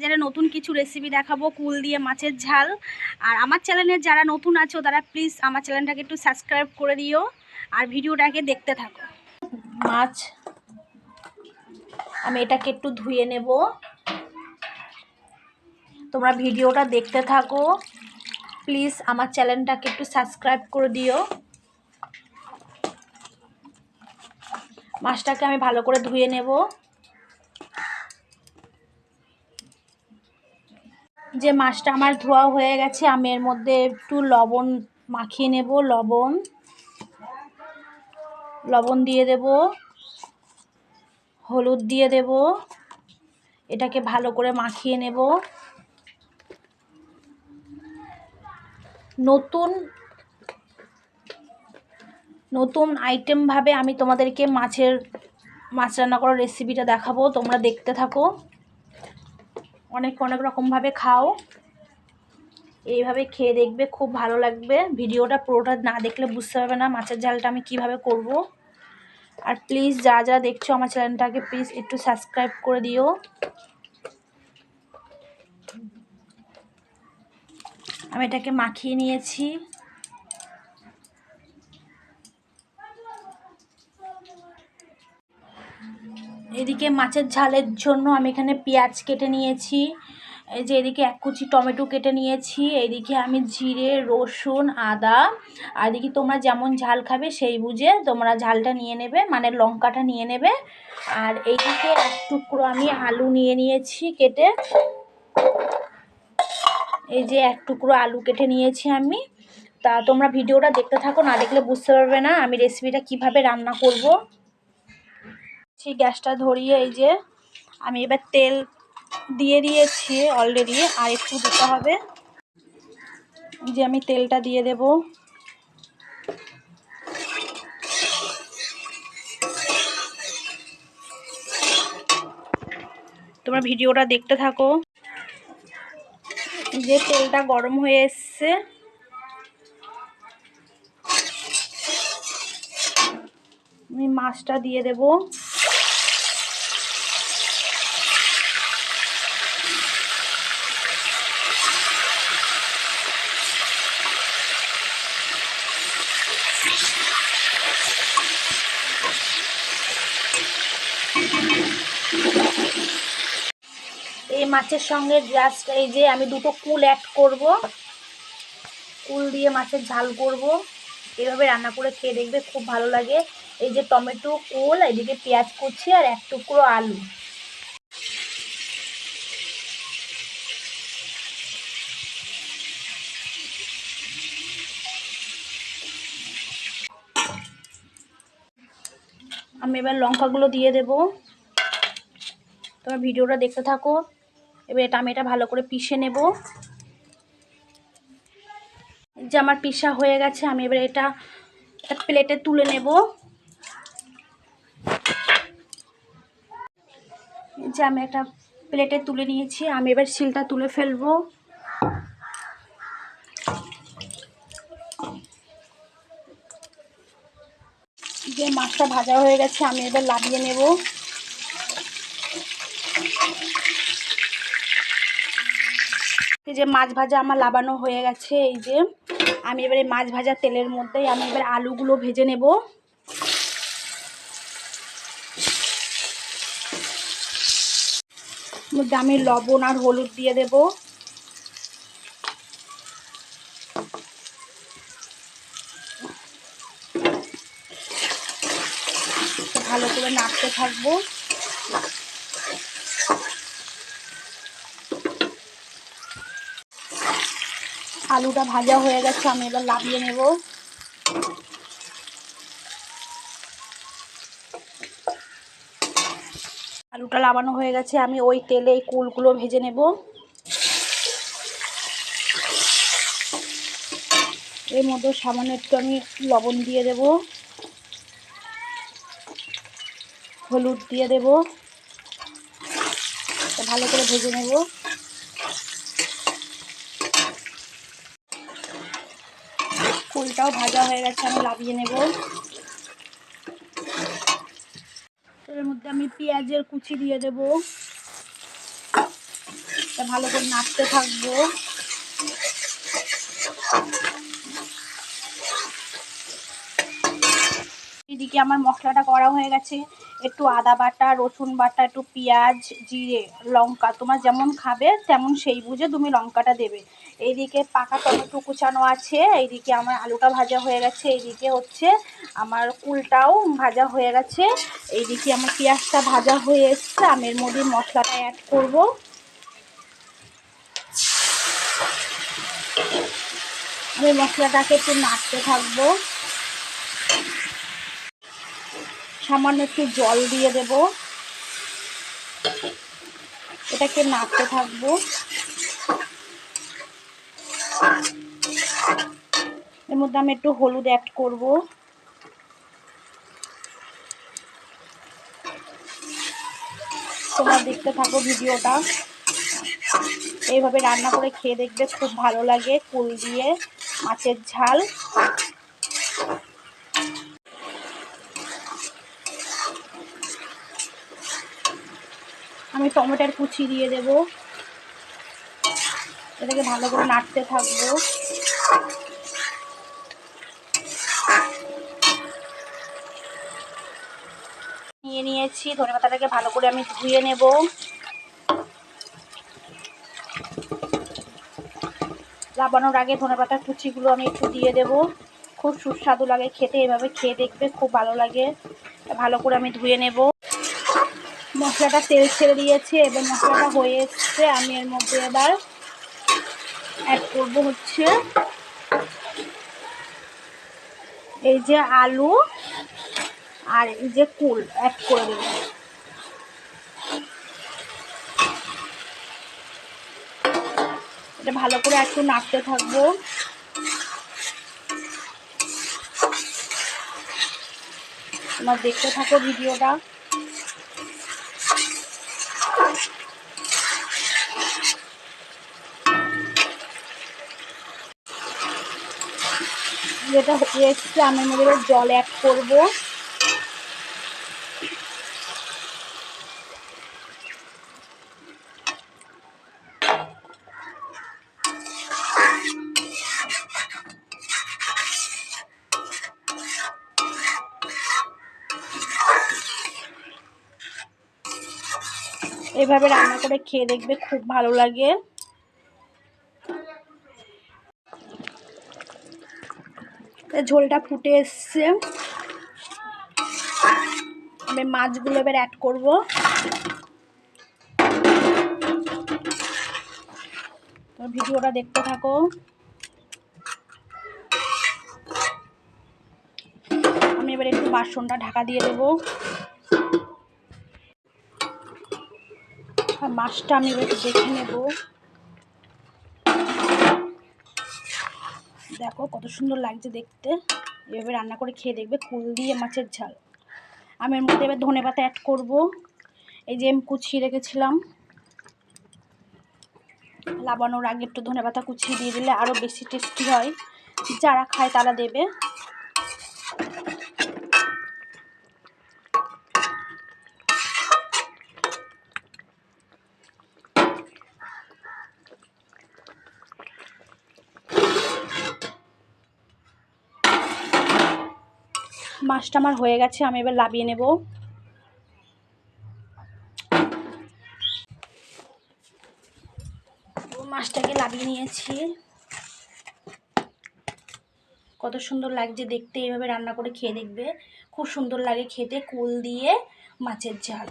যারা নতুন কিছু রেসিপি দেখাবো, কুল দিয়ে মাছের ঝাল। আর আমার চ্যানেলে যারা নতুন আছো, তারা প্লিজ আমার চ্যানেলটাকে একটু সাবস্ক্রাইব করে দিও আর ভিডিওটাকে দেখতে থাকো। মাছ, আমি এটাকে একটু ধুয়ে নেব। তোমরা ভিডিওটা দেখতে থাকো। প্লিজ আমার চ্যানেলটাকে একটু সাবস্ক্রাইব করে দিও। মাছটাকে আমি ভালো করে ধুয়ে নেব। যে মাছটা আমার ধোয়া হয়ে গেছে, আমি এর মধ্যে একটু লবণ মাখিয়ে নেব, লবণ। লবণ দিয়ে দেব, হলুদ দিয়ে দেব, এটাকে ভালো করে মাখিয়ে নেব। নতুন নতুন আইটেমভাবে আমি তোমাদেরকে মাছের, মাছ রান্না করার রেসিপিটা দেখাবো, তোমরা দেখতে থাকো। অনেক অনেক রকমভাবে খাও। এইভাবে খেয়ে দেখবে, খুব ভালো লাগবে। ভিডিওটা পুরোটা না দেখলে বুঝতে পারবে না মাছের ঝালটা আমি কীভাবে করব। আর প্লিজ যা যা দেখছ আমার চ্যানেলটাকে প্লিজ একটু সাবস্ক্রাইব করে দিও। আমি এটাকে মাখিয়ে নিয়েছি। এদিকে মাছের ঝালের জন্য আমি এখানে পেঁয়াজ কেটে নিয়েছি। এই যে এদিকে এক কুচি টমেটো কেটে নিয়েছি। এইদিকে আমি জিরে, রসুন, আদা। আর এদিকে তোমরা যেমন ঝাল খাবে সেই বুঝে তোমরা ঝালটা নিয়ে নেবে মানে লঙ্কাটা নিয়ে নেবে। আর এইদিকে এক টুকরো আমি আলু নিয়ে নিয়েছি কেটে। এই যে এক টুকরো আলু কেটে নিয়েছি আমি। তা তোমরা ভিডিওটা দেখতে থাকো, না দেখলে বুঝতে পারবে না আমি রেসিপিটা কীভাবে রান্না করব। সেই গ্যাসটা ধরিয়ে, এই যে আমি এবার তেল দিয়ে দিয়েছি অলরেডি আর একটু দিতে হবে। যে আমি তেলটা দিয়ে দেব। তোমরা ভিডিওটা দেখতে থাকো। যে তেলটা গরম হয়ে এসছে। আমি মাছটা দিয়ে দেবো। এই মাছের সঙ্গে জাস্ট এই যে আমি দুটো কুল অ্যাড করব। কুল দিয়ে মাছের ঝাল করব। এভাবে রান্না করে খেয়ে দেখবে খুব ভালো লাগে। এই যে টমেটো কুল এদিকে পেঁয়াজ কুচি আর এক টুকরো আলু। আমি এবার লঙ্কাগুলো দিয়ে দেব। তোমার ভিডিওটা দেখতে থাকো। এবার এটা আমি এটা ভালো করে পিষে নেব। যে আমার পিসা হয়ে গেছে, আমি এবার এটা প্লেটে তুলে নেব। যে আমি একটা প্লেটে তুলে নিয়েছি, আমি এবার শিলটা তুলে ফেলব যে মাছটা ভাজা হয়ে গেছে, আমি এবার লাভিয়ে নেব। এই যে মাছ ভাজা আমার লাবানো হয়ে গেছে, এই যে আমি এবারে মাছ ভাজা তেলের মধ্যেই আমি এবার আলুগুলো ভেজে নেব। মধ্যে আমি লবণ আর হলুদ দিয়ে দেব। ভালো করে নাড়তে থাকব। আলুটা ভাজা হয়ে গেছে, আমি এবার লাভিয়ে নেব। আলুটা লাবানো হয়ে গেছে, আমি ওই তেলে এই কুলগুলো ভেজে নেব। এর মধ্যে সামান্য একটু আমি লবণ দিয়ে দেব। হলুদ দিয়ে দেব। ভালো করে ভেজে নেব। ফুলটাও ভাজা হয়ে গেছে, আমি লাভিয়ে নেব। এর মধ্যে আমি পেঁয়াজের কুচি দিয়ে দেব। ভালো করে নাড়তে থাকব। এদিকে আমার মশলাটা করা হয়ে গেছে। একটু আদা বাটা, রসুন বাটা, একটু পেঁয়াজ, জিরে, লঙ্কা, তোমার যেমন খাবে, তেমন সেই বুঝে তুমি লঙ্কাটা দেবে। এইদিকে পাকা টমেটো কুচানো আছে, এইদিকে আমার আলুটা ভাজা হয়ে গেছে, এইদিকে হচ্ছে আমার কুলটাও ভাজা হয়ে গেছে, এইদিকে আমার পেঁয়াজটা ভাজা হয়ে এসছে, আমি এর মধ্যে মশলাটা অ্যাড করব। আমি মশলাটাকে একটু নাড়তে থাকব। সামান্য একটু জল দিয়ে দেব। এটাকে নাড়তে থাকব। এর মধ্যে আমি একটু হলুদ অ্যাড করব। তোমরা দেখতে থাকো ভিডিওটা। এইভাবে রান্না করে খেয়ে দেখবে, খুব ভালো লাগে কুল দিয়ে, মাছের ঝাল। টমেটোর কুচি দিয়ে দেব। এটাকে ভালো করে নাড়তে থাকব। নিয়ে নিয়েছি, ধনে পাতাটাকে ভালো করে আমি ধুয়ে নেব। লাবানোর আগে ধনে পাতার কুচিগুলো আমি একটু দিয়ে দেব। খুব সুস্বাদু লাগে খেতে, এভাবে খেয়ে দেখবে, খুব ভালো লাগে। ভালো করে আমি ধুয়ে নেব। মশলাটা তেল ছেড়ে দিয়েছে এবার মশলাটা হয়ে এসছে, আমি এর মধ্যে এবার অ্যাড করব হচ্ছে এই যে আলু আর এই যে কুল অ্যাড করে দেব। এটা ভালো করে একটু নাড়তে থাকব। তোমার দেখতে থাকো ভিডিওটা। যেটা এসছে আমি মধ্যে জল অ্যাড করব। এভাবে রান্না করে খেয়ে দেখবে খুব ভালো লাগে। ঝোলটা ফুটে এসছে। আমি মাছগুলো এবার অ্যাড করব। ভিডিওটা দেখতে থাকো। আমি এবার একটু বাসনটা ঢাকা দিয়ে দেবো। মাছটা আমি একটু দেখে নেব। দেখো কত সুন্দর লাগছে দেখতে। এভাবে রান্না করে খেয়ে দেখবে, কুল দিয়ে মাছের ঝাল। আমি এর মধ্যে এবার ধনে পাতা অ্যাড করব। এই যে আমি কুচিয়ে রেখেছিলাম। লাবানোর আগে একটু ধনে পাতা কুচিয়ে দিয়ে দিলে আরও বেশি টেস্টি হয়। যারা খায় তারা দেবে। মাছটা আমার হয়ে গেছে, আমি এবার লাবিয়ে নেব। মাছটাকে লাভিয়ে নিয়েছি। কত সুন্দর লাগছে দেখতে, এইভাবে রান্না করে খেয়ে দেখবে। খুব সুন্দর লাগে খেতে, কুল দিয়ে মাছের ঝাল।